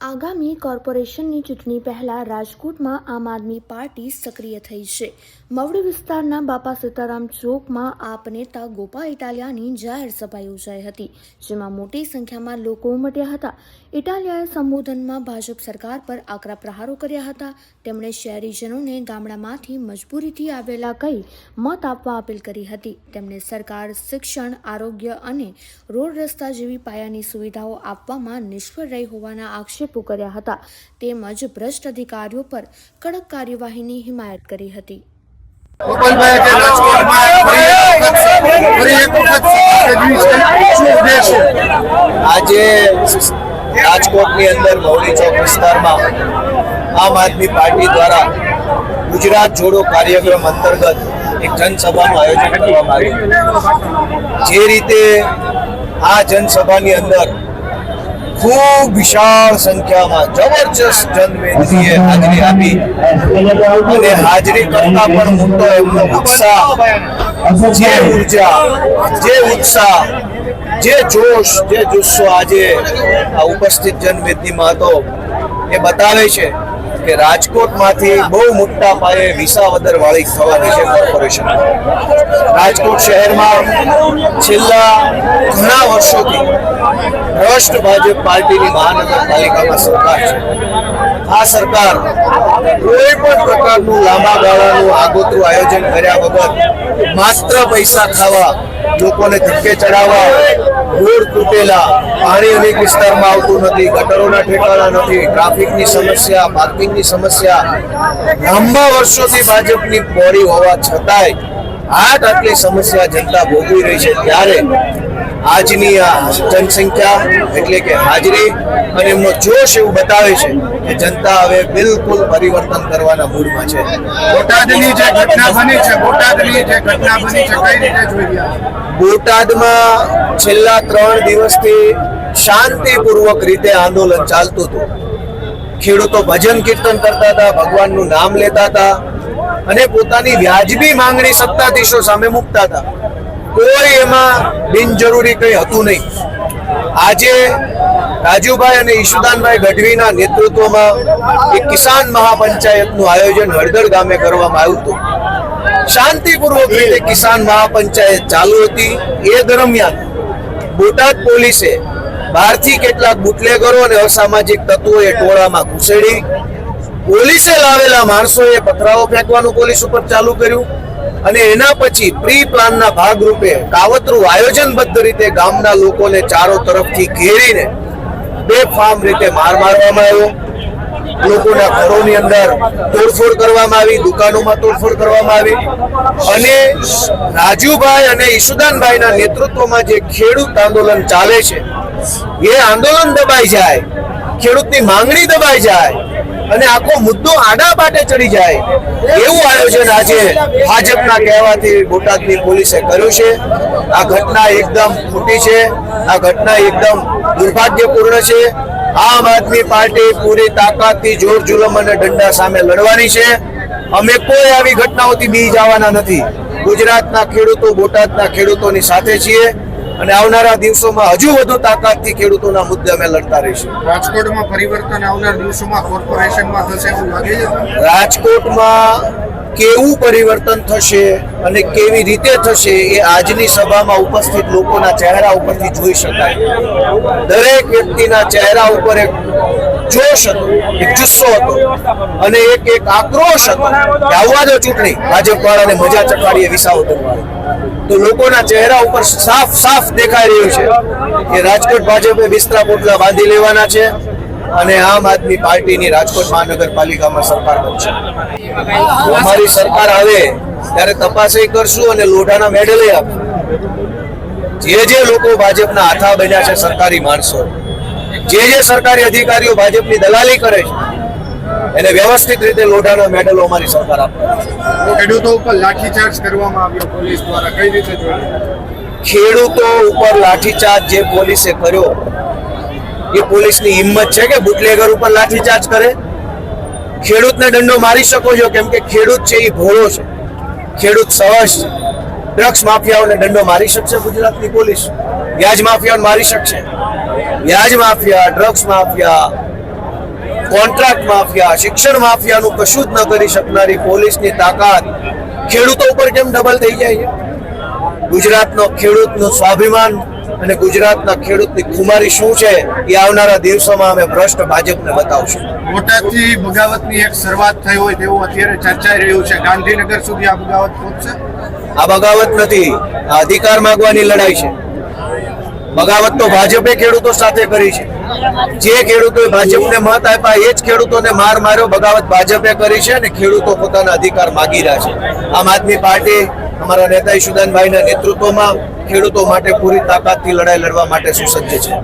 આગામી કોર્પોરેશનની ચૂંટણી પહેલા રાજકોટમાં આમ આદમી પાર્ટી સક્રિય થઈ છે. મવડી વિસ્તારના બાપા સીતારામ ચોકમાં આપ નેતા ગોપા ઇટાલિયાની જાહેર સભા યોજાઈ હતી, જેમાં મોટી સંખ્યામાં લોકો ઉમટ્યા હતા. ઇટાલિયાએ સંબોધનમાં ભાજપ સરકાર પર આકરા પ્રહારો કર્યા હતા. તેમણે શહેરીજનોને ગામડામાંથી મજબૂરીથી આવેલા કહી મત આપવા અપીલ કરી હતી. તેમણે સરકાર, શિક્ષણ, આરોગ્ય અને રોડ રસ્તા જેવી પાયાની સુવિધાઓ આપવામાં નિષ્ફળ રહી હોવાના આક્ષેપો કર્યા હતા. તેમજ ભ્રષ્ટ અધિકારીઓ પર કડક કાર્યવાહીની હિમાયત કરી હતી. આજે રાજકોટની અંદર મૌલી ચોક વિસ્તારમાં આમ આદમી પાર્ટી દ્વારા ગુજરાત જોડો કાર્યક્રમ અંતર્ગત એક જનસભાનું આયોજન કરવામાં આવ્યું. જે રીતે આ જનસભાની અંદર ખૂબ વિશાળ સંખ્યામાં જબરજસ્ત જનમેદનીએ હાજરી આપી. અને હાજરી કરતા પણ મોટો એમનો ઉત્સાહ, જે ઊર્જા, જે ઉત્સાહ, જે જોશ, જે જુસ્સો આજે આ ઉપસ્થિત જનમેદનીમાં હતો, એ બતાવે છે. કે રાજકોટમાંથી બહુ મોટા પાયે વિસાવદર વાળી થવાની છે કોર્પોરેશન રાજકોટ શહેરમાં છેલ્લા ઘણા વર્ષોથી ભ્રષ્ટ ભાજપ પાર્ટીની મહાનગરપાલિકામાં સરકાર છે. આ સરકાર કોઈ પણ પ્રકારનું લાંબા ગાળાનું આગોતરું આયોજન કર્યા વગર માત્ર પૈસા ખાવા, લોકોને ધક્કે ચડાવવા રોડ તૂટેલા, પાણી અનેક વિસ્તારમાં આવતું નથી, ગટરોના ઠેકાણા નથી, ટ્રાફિકની સમસ્યા પાર્કિંગની સમસ્યા લાંબા વર્ષોથી ભાજપની બોડી હોવા છતાંય આટ આટલી સમસ્યા જનતા ભોગવી રહી છે ત્યારે આજની આ જનસંખ્યા એટલે કે હાજરી અને એમનો જોશ એવું બતાવે છે કે જનતા હવે બિલકુલ પરિવર્તન કરવાના મૂડમાં છે. બોટાદની જે ઘટના બની છે બોટાદની જે ઘટના બની છે કઈ રીતે જોઈ બોટાદમાં છેલ્લા ત્રણ દિવસથી શાંતિપૂર્વક રીતે આંદોલન ચાલતું હતું. ખેડૂતો ભજન કીર્તન કરતા હતા, ભગવાનનું નામ લેતા હતા અને પોતાની વ્યાજબી માંગણી સત્તાધીશો સામે મૂકતા હતા. કોઈ એમાં બિનજરૂરી કંઈ હતું નહીં. આજે રાજુભાઈ અને ઈશુદાનભાઈ ગઢવીના નેતૃત્વમાં એક કિસાન મહાપંચાયતનું આયોજન હળદર ગામે કરવામાં આવ્યું હતું. શાંતિપૂર્વક રીતે કિસાન મહાપંચાયત ચાલુ હતી. એ દરમિયાન બોટાદ પોલીસે બહારથી કેટલાક બુટલેગરો અને અસામાજિક તત્વોએ ટોળામાં ઘૂસેડી. પોલીસે લાવેલા માણસોએ પથરાઓ ફેંકવાનું પોલીસ ઉપર ચાલુ કર્યું અને એના પછી પ્રી પ્લાનના ભાગરૂપે કાવતરું આયોજનબદ્ધ રીતે ગામના લોકોને ચારો તરફથી ઘેરીને બે ફાર્મ રીતે માર મારવામાં આવ્યો. લોકોના ઘરોની અંદર તોડફોડ કરવામાં આવી, દુકાનોમાં તોડફોડ કરવામાં આવી અને રાજુભાઈ અને ઈશુદાનભાઈના નેતૃત્વમાં જે ખેડૂત આંદોલન ચાલે છે એ આંદોલન દબાઈ જાય, ખેડૂતની માંગણી દબાઈ જાય, અને આખો મુદ્દો આડા પાટે ચડી જાય. એવું આયોજન આજે ભાજપના કહેવાથી બોટાદની પોલીસે કર્યું છે. આ ઘટના એકદમ ખોટી છે. આ ઘટના એકદમ દુર્ભાગ્યપૂર્ણ છે. આમ આદમી પાર્ટી પૂરી તાકાતથી જોર જુલમ અને દંડા સામે લડવાની છે. અમે કોઈ આવી ઘટનાઓથી બી જવાના નથી. ગુજરાતના ખેડૂતો બોટાદના ખેડૂતોની સાથે છીએ. અને આવનારા દિવસોમાં હજુ વધુ તાકાતથી ખેડૂતોના મુદ્દે અમે લડતા રહીશું. રાજકોટમાં પરિવર્તન આવનાર દિવસોમાં કોર્પોરેશનમાં થશે એવું લાગે છે? રાજકોટમાં કેવું પરિવર્તન થશે અને કેવી રીતે થશે એ આજની સભામાં ઉપસ્થિત લોકોના ચહેરા ઉપરથી જોઈ શકાય. દરેક વ્યક્તિના ચહેરા ઉપર એક જોશ હતો એક જુસ્સો હતો અને એક એક આક્રોશ હતો કે આવવા દો ચૂંટણી. ભાજપ વાળાને મજા ચખાડીએ વિસાવદર તો લોકોના ચહેરા ઉપર સાફ સાફ દેખાઈ રહ્યું છે કે રાજકોટ ભાજપે બિસ્તરા પોટલા બાંધી લેવાના છે અને આમ આદમી પાર્ટીની રાજકોટ મહાનગરપાલિકામાં સરકાર બનશે. અમારી સરકાર આવે, ત્યારે તપાસે કરશું અને લોઢાના મેડલે આપશું જે જે લોકો ભાજપના હાથા બન્યા છે, સરકારી માણસો. જે જે સરકારી અધિકારીઓ ભાજપની દલાલી કરે છે એને વ્યવસ્થિત રીતે લોઢાનો મેડલો અમારી સરકાર આપે ખેડૂતો ઉપર લાઠીચાર્જ કરવામાં આવ્યો પોલીસ દ્વારા. કઈ રીતે ખેડૂતો ઉપર લાઠીચાર્જ જે પોલીસે કર્યો એ પોલીસની હિંમત છે કે બુટલેગર ઉપર લાઠીચાર્જ કરે. ખેડૂતને દંડો મારી શકો છો કેમ કે ખેડૂત છે એ ભોળો છે. ખેડૂત સહજ છે. ડ્રગ્સ માફિયાઓને દંડો મારી શકશે ગુજરાતની પોલીસ. વ્યાજ માફિયાઓને મારી શકશે. વ્યાજ mafia drugs mafia contract mafia શિક્ષણ માફિયાનું કશું જ ન કરી શકનારી પોલીસની તાકાત ખેડૂતો ઉપર કેમ ડબલ થઈ જાય છે? ગુજરાતનો ખેડૂતનું સ્વાભિમાન અને ગુજરાતના ખેડૂતની ખુમારી શું છે એ આવનારા દિવસોમાં અમે ભ્રષ્ટ ભાજપને બતાવશું. બોટાદથી બગાવતની એક શરૂઆત થઈ હોય તેવું અત્યારે ચર્ચાઈ રહ્યું છે. ગાંધીનગર સુધી આ બગાવત પહોંચશે? આ બગાવત નથી આ અધિકાર માંગવાની લડાઈ છે. બગાવત તો ભાજપે ખેડૂતો સાથે કરી છે. જે ખેડૂતોએ ભાજપને મત આપ્યા એ જ ખેડૂતોને માર માર્યો, બગાવત ભાજપે કરી છે અને ખેડૂતો પોતાના અધિકાર માગી રહ્યા છે. આમ આદમી પાર્ટી અમારા નેતા ઈશુદાનભાઈના નેતૃત્વમાં ખેડૂતો માટે પૂરી તાકાતથી લડાઈ લડવા માટે સુસજ્જ છે.